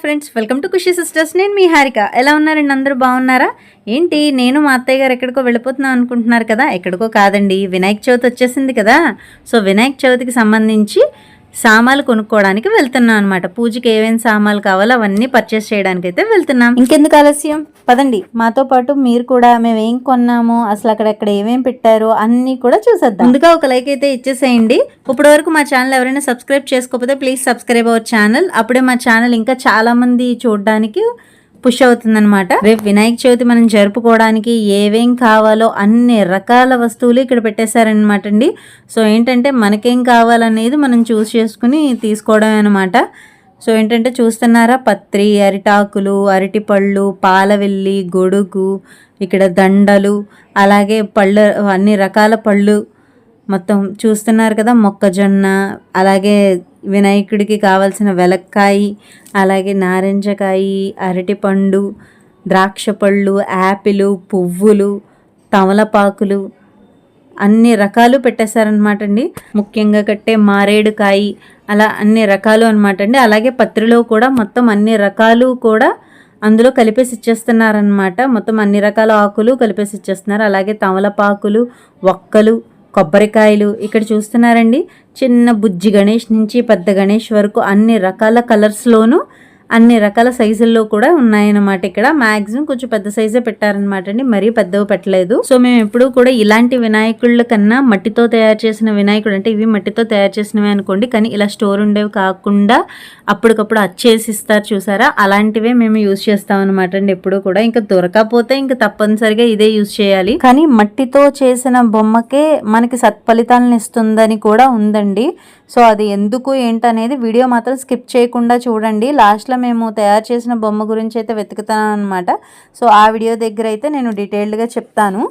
Friends welcome to Khushi sisters నేను మీ హారిక. ఎలా ఉన్నారండి? అందరూ బాగున్నారా? ఏంటి? నేను మా అత్తయ్య గారు ఎక్కడికో వెళ్ళిపోతున్నాం అనుకుంటున్నారు కదా? ఎక్కడికో కాదండి. వినాయక చవితి వచ్చేసింది కదా? సో వినాయక చవితికి సంబంధించి సామాన్లు కొనుక్కోవడానికి వెళ్తున్నాం అనమాట పూజకి ఏమేమి సామాన్లు కావాలో అవన్నీ పర్చేస్ చేయడానికి అయితే వెళ్తున్నాం. ఇంకెందుకు ఆలస్యం? పదండి. మాతో పాటు మీరు కూడా మేము ఏం కొన్నాము అసలు అక్కడెక్కడ ఏమేం పెట్టారో అన్నీ కూడా చూసేద్దాం. ముందుగా ఒక లైక్ అయితే ఇచ్చేసేయండి. ఇప్పటి వరకు మా ఛానల్ ఎవరైనా సబ్స్క్రైబ్ చేసుకోకపోతే ప్లీజ్ సబ్స్క్రైబ్ అవర్ ఛానల్ అప్పుడే మా ఛానల్ ఇంకా చాలా మంది చూడడానికి పుష్ అవుతుందన్నమాట. రేపు వినాయక చవితి మనం జరుపుకోవడానికి ఏవేం కావాలో అన్ని రకాల వస్తువులు ఇక్కడ పెట్టేశారనమాట అండి. సో ఏంటంటే మనకేం కావాలనేది మనం చూస్ చేసుకుని తీసుకోవడం అనమాట సో ఏంటంటే చూస్తున్నారా? పత్రి అరిటాకులు అరటిపళ్ళు పాలవెల్లి గొడుగు ఇక్కడ దండలు అలాగే పళ్ళు అన్ని రకాల పళ్ళు మొత్తం చూస్తున్నారు కదా మొక్కజొన్న అలాగే వినాయకుడికి కావాల్సిన వెలక్కాయ అలాగే నారింజకాయ అరటిపండు ద్రాక్ష పళ్ళు యాపిల్ పువ్వులు తమలపాకులు అన్ని రకాలు పెట్టేశారనమాట అండి. ముఖ్యంగా కట్టే మారేడుకాయ అలా అన్ని రకాలు అనమాట అండి. అలాగే పత్రిలో కూడా మొత్తం అన్ని రకాలు కూడా అందులో కలిపేసి ఇచ్చేస్తున్నారనమాట మొత్తం అన్ని రకాల ఆకులు కలిపేసి ఇచ్చేస్తున్నారు. అలాగే తమలపాకులు ఒక్కలు కొబ్బరికాయలు ఇక్కడ చూస్తున్నారండి. చిన్న బుజ్జి గణేష్ నుంచి పెద్ద గణేష్ వరకు అన్ని రకాల కలర్స్లోనూ అన్ని రకాల సైజుల్లో కూడా ఉన్నాయన్నమాట ఇక్కడ. మాక్సిమం కొంచెం పెద్ద సైజే పెట్టారనమాట అండి. మరీ పెద్దవి పెట్టలేదు. సో మేము ఎప్పుడూ కూడా ఇలాంటి వినాయకుళ్ళ కన్నా మట్టితో తయారు చేసిన వినాయకుడు అంటే ఇవి మట్టితో తయారు చేసినవి అనుకోండి. కానీ ఇలా స్టోర్ ఉండేవి కాకుండా అప్పటికప్పుడు అచ్చేసి ఇస్తారు చూసారా? అలాంటివే మేము యూజ్ చేస్తాం అనమాట అండి ఎప్పుడు కూడా. ఇంకా దొరకకపోతే ఇంకా తప్పనిసరిగా ఇదే యూజ్ చేయాలి. కానీ మట్టితో చేసిన బొమ్మకే మనకి సత్ఫలితాలను ఇస్తుందని కూడా ఉందండి. సో అది ఎందుకు ఏంటనేది వీడియో మాత్రం స్కిప్ చేయకుండా చూడండి. లాస్ట్లో మేము తయారు చేసిన బొమ్మ గురించి అయితే వెతుకుతాను అనమాట సో ఆ వీడియో దగ్గర అయితే నేను డీటెయిల్డ్గా చెప్తాను.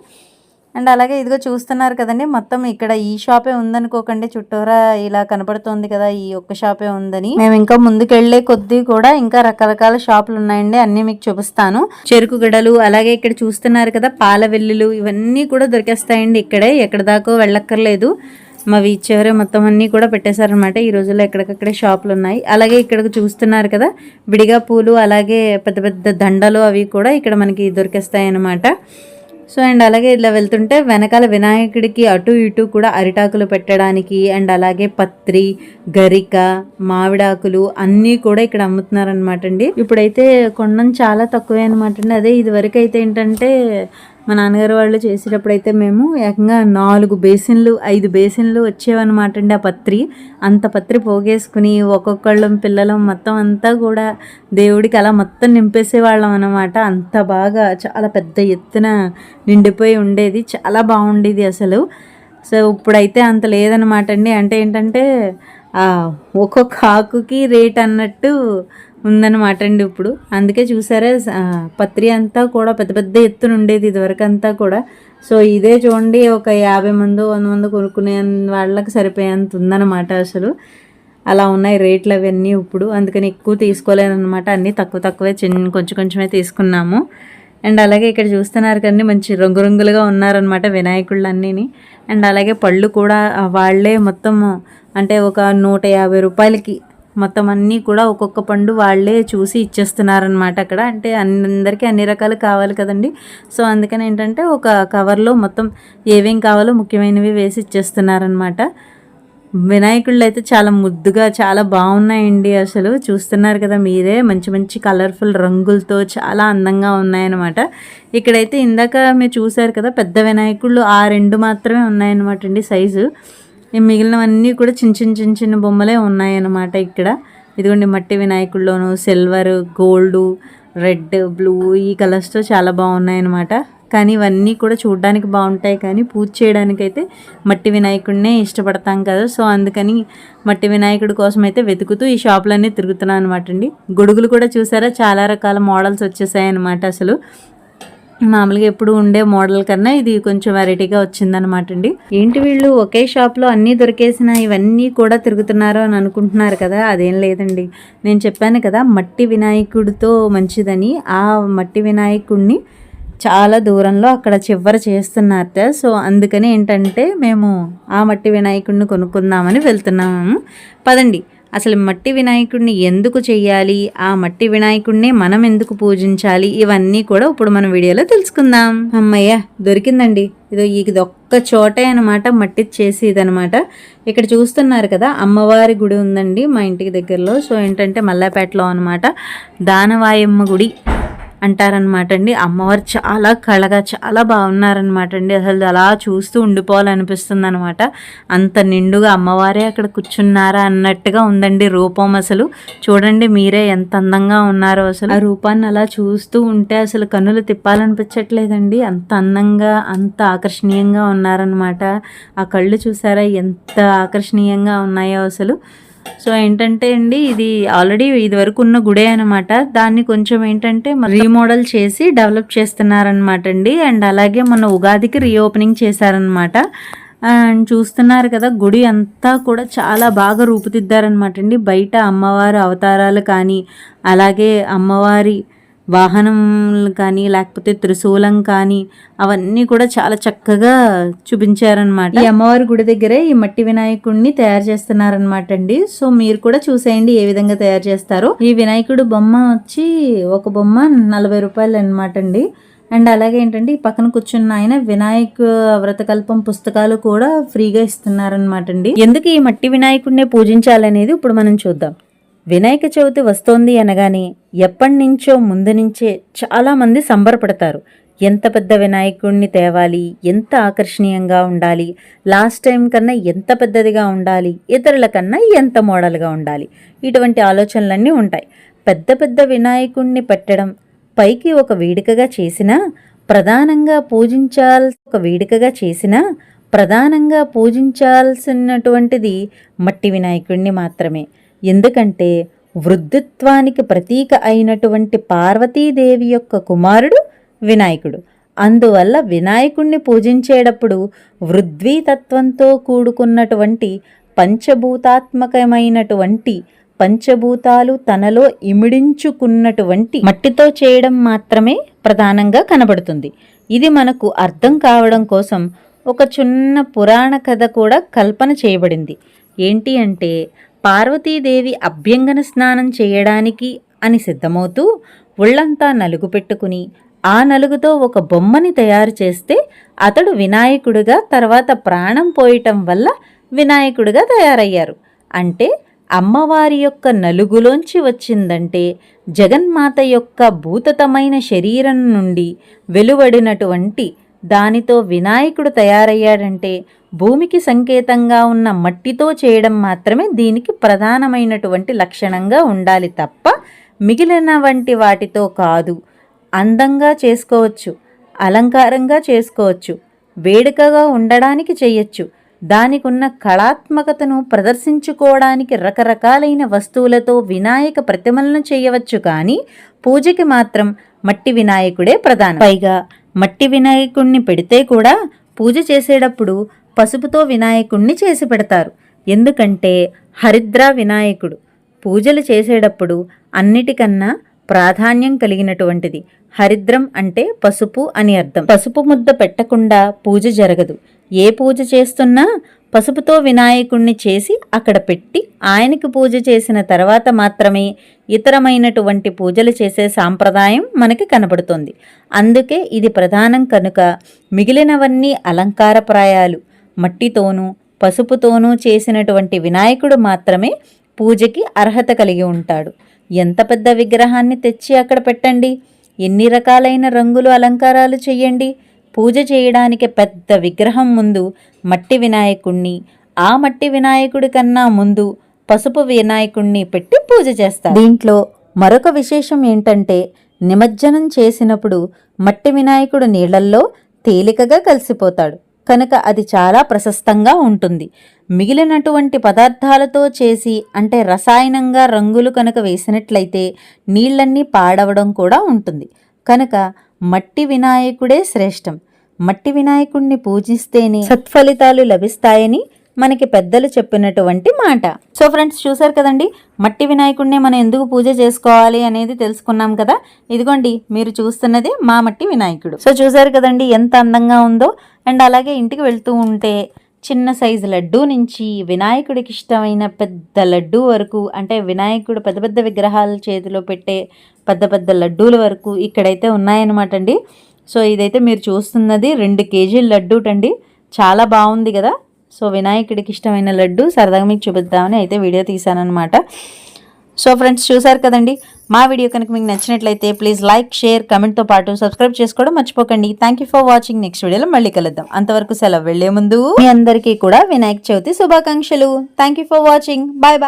అండ్ అలాగే ఇదిగో చూస్తున్నారు కదండి మొత్తం ఇక్కడ ఈ షాపే ఉందనుకోకండి. చుట్టూరా ఇలా కనపడుతుంది కదా ఈ ఒక్క షాపే ఉందని. మేము ఇంకా ముందుకెళ్ళే కొద్దీ కూడా ఇంకా రకరకాల షాపులు ఉన్నాయండి అన్ని మీకు చూపిస్తాను. చెరుకు గడలు అలాగే ఇక్కడ చూస్తున్నారు కదా పాల వెల్లులు ఇవన్నీ కూడా దొరికేస్తాయండి ఇక్కడే. ఎక్కడ దాకా వెళ్ళక్కర్లేదు. మావి చివరి మొత్తం అన్నీ కూడా పెట్టేశారనమాట ఈ రోజుల్లో ఎక్కడికక్కడే షాపులు ఉన్నాయి. అలాగే ఇక్కడ చూస్తున్నారు కదా విడిగా పూలు అలాగే పెద్ద పెద్ద దండలు అవి కూడా ఇక్కడ మనకి దొరికేస్తాయి అన్నమాట సో అండ్ అలాగే ఇలా వెళ్తుంటే వెనకాల వినాయకుడికి అటు ఇటు కూడా అరిటాకులు పెట్టడానికి అండ్ అలాగే పత్రి గరిక మామిడాకులు అన్నీ కూడా ఇక్కడ అమ్ముతున్నారనమాట అండి. ఇప్పుడైతే కొండం చాలా తక్కువే అనమాట అండి. అదే ఇది వరకు అయితే ఏంటంటే మా నాన్నగారు వాళ్ళు చేసేటప్పుడు అయితే మేము ఏకంగా నాలుగు బేసిన్లు ఐదు బేసిన్లు వచ్చేవన్నమాట అండి ఆ పత్రి. అంత పత్రి పోగేసుకుని ఒక్కొక్కళ్ళం పిల్లలం మొత్తం అంతా కూడా దేవుడికి అలా మొత్తం నింపేసేవాళ్ళం అనమాట అంత బాగా చాలా పెద్ద ఎత్తున నిండిపోయి ఉండేది. చాలా బాగుండేది అసలు. సో ఇప్పుడైతే అంత లేదనమాట అండి. అంటే ఏంటంటే ఒక్కొక్క ఆకుకి రేట్ అన్నట్టు ఉందన్నమాట అండి ఇప్పుడు. అందుకే చూసారా పత్రి అంతా కూడా పెద్ద పెద్ద ఎత్తున ఉండేది ఇదివరకు అంతా కూడా. సో ఇదే చూడండి ఒక యాభై మంది వంద మంది కొనుక్కునే వాళ్ళకి సరిపోయేంత ఉందన్నమాట అసలు. అలా ఉన్నాయి రేట్లు అవన్నీ ఇప్పుడు. అందుకని ఎక్కువ తీసుకోలేదన్నమాట. అన్నీ తక్కువ తక్కువే చిన్న కొంచెం కొంచెమే తీసుకున్నాము. అండ్ అలాగే ఇక్కడ చూస్తున్నారు కానీ మంచి రంగురంగులుగా ఉన్నారనమాట వినాయకుళ్ళు అన్నీని అండ్ అలాగే పళ్ళు కూడా వాళ్ళే మొత్తం అంటే ఒక నూట యాభై రూపాయలకి మొత్తం అన్నీ కూడా ఒక్కొక్క పండు వాళ్ళే చూసి ఇచ్చేస్తున్నారనమాట అక్కడ. అంటే అందరికీ అన్ని రకాలు కావాలి కదండి. సో అందుకని ఏంటంటే ఒక కవర్లో మొత్తం ఏవేం కావాలో ముఖ్యమైనవి వేసి ఇచ్చేస్తున్నారనమాట వినాయకుళ్ళు అయితే చాలా ముద్దుగా చాలా బాగున్నాయండి అసలు. చూస్తున్నారు కదా మీరే మంచి మంచి కలర్ఫుల్ రంగులతో చాలా అందంగా ఉన్నాయన్నమాట. ఇక్కడైతే ఇందాక మీరు చూసారు కదా పెద్ద వినాయకుళ్ళు ఆ రెండు మాత్రమే ఉన్నాయన్నమాట అండి సైజు. మిగిలినవన్నీ కూడా చిన్న చిన్న చిన్న చిన్న బొమ్మలే ఉన్నాయన్నమాట ఇక్కడ. ఇదిగోండి మట్టి వినాయకుల్లోను సిల్వర్ గోల్డ్ రెడ్ బ్లూ ఈ కలర్స్తో చాలా బాగున్నాయన్నమాట. కానీ ఇవన్నీ కూడా చూడడానికి బాగుంటాయి కానీ పూజ చేయడానికైతే మట్టి వినాయకుడినే ఇష్టపడతాం కదా. సో అందుకని మట్టి వినాయకుడి కోసం అయితే వెతుకుతూ ఈ షాపులన్నీ తిరుగుతున్నాను అనమాట అండి. గొడుగులు కూడా చూసారా? చాలా రకాల మోడల్స్ వచ్చేసాయి అనమాట అసలు. మామూలుగా ఎప్పుడు ఉండే మోడల్ కన్నా ఇది కొంచెం వెరైటీగా వచ్చిందనమాట అండి. ఏంటి వీళ్ళు ఒకే షాప్లో అన్నీ దొరికేసిన ఇవన్నీ కూడా తిరుగుతున్నారు అని అనుకుంటున్నారు కదా అదేం లేదండి. నేను చెప్పాను కదా మట్టి వినాయకుడితో మంచిదని. ఆ మట్టి వినాయకుడిని చాలా దూరంలో అక్కడ చివర చేస్తున్నారట సో అందుకని ఏంటంటే మేము ఆ మట్టి వినాయకుడిని కొనుక్కుందామని వెళ్తున్నాము. పదండి. అసలు మట్టి వినాయకుడిని ఎందుకు చెయ్యాలి? ఆ మట్టి వినాయకుడిని మనం ఎందుకు పూజించాలి? ఇవన్నీ కూడా ఇప్పుడు మన వీడియోలో తెలుసుకుందాం. అమ్మయ్య దొరికిందండి. ఇదో ఇది ఒక్క చోటే అనమాట మట్టి చేసి ఇదనమాట ఇక్కడ చూస్తున్నారు కదా అమ్మవారి గుడి ఉందండి మా ఇంటికి దగ్గరలో. సో ఏంటంటే మల్లాపేటలో అనమాట దానవాయమ్మ గుడి. అంటారనమాట అండి అమ్మవారు చాలా కళగా చాలా బాగున్నారనమాట అండి అసలు అలా చూస్తూ ఉండిపోవాలనిపిస్తుంది అనమాట అంత నిండుగా అమ్మవారే అక్కడ కూర్చున్నారా అన్నట్టుగా ఉందండి రూపం అసలు. చూడండి మీరే ఎంత అందంగా ఉన్నారో అసలు. ఆ రూపాన్ని అలా చూస్తూ ఉంటే అసలు కన్నులు తిప్పాలనిపించట్లేదండి. అంత అందంగా అంత ఆకర్షణీయంగా ఉన్నారనమాట. ఆ కళ్ళు చూసారా ఎంత ఆకర్షణీయంగా ఉన్నాయో అసలు. సో ఏంటంటే అండి ఇది ఆల్రెడీ ఇది వరకు ఉన్న గుడే అనమాట దాన్ని కొంచెం ఏంటంటే రీమోడల్ చేసి డెవలప్ చేస్తున్నారనమాట అండి. అండ్ అలాగే మన ఉగాదికి రీఓపెనింగ్ చేశారనమాట అండ్ చూస్తున్నారు కదా గుడి అంతా కూడా చాలా బాగా రూపుదిద్దారనమాట అండి. బయట అమ్మవారి అవతారాలు కానీ అలాగే అమ్మవారి వాహనం కానీ లేకపోతే త్రిశూలం కానీ అవన్నీ కూడా చాలా చక్కగా చూపించారనమాట ఈ అమ్మవారి గుడి దగ్గరే ఈ మట్టి వినాయకుడిని తయారు చేస్తున్నారనమాట అండి సో మీరు కూడా చూసేయండి ఏ విధంగా తయారు చేస్తారో. ఈ వినాయకుడు బొమ్మ వచ్చి ఒక బొమ్మ నలభై రూపాయలు అనమాట అండి అండ్ అలాగే ఏంటంటే ఈ పక్కన కూర్చున్న ఆయన వినాయక వ్రతకల్పం పుస్తకాలు కూడా ఫ్రీగా ఇస్తున్నారనమాట అండి ఎందుకు ఈ మట్టి వినాయకుడిని పూజించాలనేది ఇప్పుడు మనం చూద్దాం. వినాయక చవితి వస్తోంది అనగానే ఎప్పటినుంచో ముందు నుంచే చాలామంది సంబరపడతారు. ఎంత పెద్ద వినాయకుడిని తేవాలి? ఎంత ఆకర్షణీయంగా ఉండాలి? లాస్ట్ టైం కన్నా ఎంత పెద్దదిగా ఉండాలి? ఇతరుల కన్నా ఎంత మోడల్గా ఉండాలి? ఇటువంటి ఆలోచనలన్నీ ఉంటాయి. పెద్ద పెద్ద వినాయకుడిని పెట్టడం పైకి ఒక వేడుకగా చేసినా ప్రధానంగా పూజించాల్సి ఒక వేడుకగా చేసినా ప్రధానంగా పూజించాల్సినటువంటిది మట్టి వినాయకుడిని మాత్రమే. ఎందుకంటే వృద్ధత్వానికి ప్రతీక అయినటువంటి పార్వతీదేవి యొక్క కుమారుడు వినాయకుడు. అందువల్ల వినాయకుణ్ణి పూజించేటప్పుడు వృద్వీతత్వంతో కూడుకున్నటువంటి పంచభూతాత్మకమైనటువంటి పంచభూతాలు తనలో ఇమిడించుకున్నటువంటి మట్టితో చేయడం మాత్రమే ప్రధానంగా కనబడుతుంది. ఇది మనకు అర్థం కావడం కోసం ఒక చిన్న పురాణ కథ కూడా కల్పన చేయబడింది. ఏంటి అంటే పార్వతీదేవి అభ్యంగన స్నానం చేయడానికి అని సిద్ధమవుతూ ఒళ్ళంతా నలుగు పెట్టుకుని ఆ నలుగుతో ఒక బొమ్మని తయారు చేస్తే అతడు వినాయకుడుగా తర్వాత ప్రాణం పోయటం వల్ల వినాయకుడుగా తయారయ్యారు. అంటే అమ్మవారి యొక్క నలుగులోంచి వచ్చిందంటే జగన్మాత యొక్క భూతతమైన శరీరం నుండి వెలువడినటువంటి దానితో వినాయకుడు తయారయ్యాడంటే భూమికి సంకేతంగా ఉన్న మట్టితో చేయడం మాత్రమే దీనికి ప్రధానమైనటువంటి లక్షణంగా ఉండాలి తప్ప మిగిలిన వంటి వాటితో కాదు. అందంగా చేసుకోవచ్చు అలంకారంగా చేసుకోవచ్చు వేడుకగా ఉండడానికి చేయొచ్చు. దానికున్న కళాత్మకతను ప్రదర్శించుకోవడానికి రకరకాలైన వస్తువులతో వినాయక ప్రతిమలను చేయవచ్చు కానీ పూజకి మాత్రం మట్టి వినాయకుడే ప్రధానం. పైగా మట్టి వినాయకుణ్ణి పెడితే కూడా పూజ చేసేటప్పుడు పసుపుతో వినాయకుణ్ణి చేసి పెడతారు. ఎందుకంటే హరిద్ర వినాయకుడు. పూజలు చేసేటప్పుడు అన్నిటికన్నా ప్రాధాన్యం కలిగినటువంటిది. హరిద్రం అంటే పసుపు అని అర్థం. పసుపు ముద్ద పెట్టకుండా పూజ జరగదు. ఏ పూజ చేస్తున్నా పసుపుతో వినాయకుణ్ణి చేసి అక్కడ పెట్టి ఆయనకి పూజ చేసిన తర్వాత మాత్రమే ఇతరమైనటువంటి పూజలు చేసే సాంప్రదాయం మనకి కనబడుతుంది. అందుకే ఇది ప్రధానం కనుక మిగిలినవన్నీ అలంకారప్రాయాలు. మట్టితోనూ పసుపుతోనూ చేసినటువంటి వినాయకుడు మాత్రమే పూజకి అర్హత కలిగి ఉంటాడు. ఎంత పెద్ద విగ్రహాన్ని తెచ్చి అక్కడ పెట్టండి? ఎన్ని రకాలైన రంగులు అలంకారాలు చెయ్యండి పూజ చేయడానికి పెద్ద విగ్రహం ముందు మట్టి వినాయకుణ్ణి ఆ మట్టి వినాయకుడి కన్నా ముందు పసుపు వినాయకుణ్ణి పెట్టి పూజ చేస్తారు. దీంట్లో మరొక విశేషం ఏంటంటే నిమజ్జనం చేసినప్పుడు మట్టి వినాయకుడు నీళ్ళల్లో తేలికగా కలిసిపోతాడు. కనుక అది చాలా ప్రశస్తంగా ఉంటుంది. మిగిలినటువంటి పదార్థాలతో చేసి అంటే రసాయనంగా రంగులు కనుక వేసినట్లయితే నీళ్ళన్నీ పాడవడం కూడా ఉంటుంది. కనుక మట్టి వినాయకుడే శ్రేష్టం. మట్టి వినాయకుణ్ణి పూజిస్తేనే సత్ఫలితాలు లభిస్తాయని మనకి పెద్దలు చెప్పినటువంటి మాట. సో ఫ్రెండ్స్ చూసారు కదండి? మట్టి వినాయకుడిని మనం ఎందుకు పూజ చేసుకోవాలి అనేది తెలుసుకున్నాం కదా? ఇదిగోండి మీరు చూస్తున్నది మా మట్టి వినాయకుడు. సో చూసారు కదండి ఎంత అందంగా ఉందో. అండ్ అలాగే ఇంటికి వెళ్తూ ఉంటే చిన్న సైజు లడ్డూ నుంచి వినాయకుడికి ఇష్టమైన పెద్ద లడ్డూ వరకు అంటే వినాయకుడు పెద్ద పెద్ద విగ్రహాల చేతిలో పెట్టే పెద్ద పెద్ద లడ్డూల వరకు ఇక్కడైతే ఉన్నాయన్నమాట అండి. సో ఇదైతే మీరు చూస్తున్నది రెండు కేజీల లడ్డూటండి. చాలా బాగుంది కదా? సో వినాయకుడికి ఇష్టమైన లడ్డు సరదాగా మీకు చూపిద్దామని అయితే వీడియో తీశానమాట సో ఫ్రెండ్స్ చూసారు కదండి? మా వీడియో కనుక మీకు నచ్చినట్లయితే ప్లీజ్ లైక్ షేర్ కమెంట్తో పాటు సబ్స్క్రైబ్ చేసుకోవడం మర్చిపోకండి. Thank you for watching next వీడియోలో మళ్ళీ కలుద్దాం. అంతవరకు సెలవు వెళ్ళే ముందు మీ అందరికీ కూడా వినాయక చవితి శుభాకాంక్షలు. Thank you for watching bye bye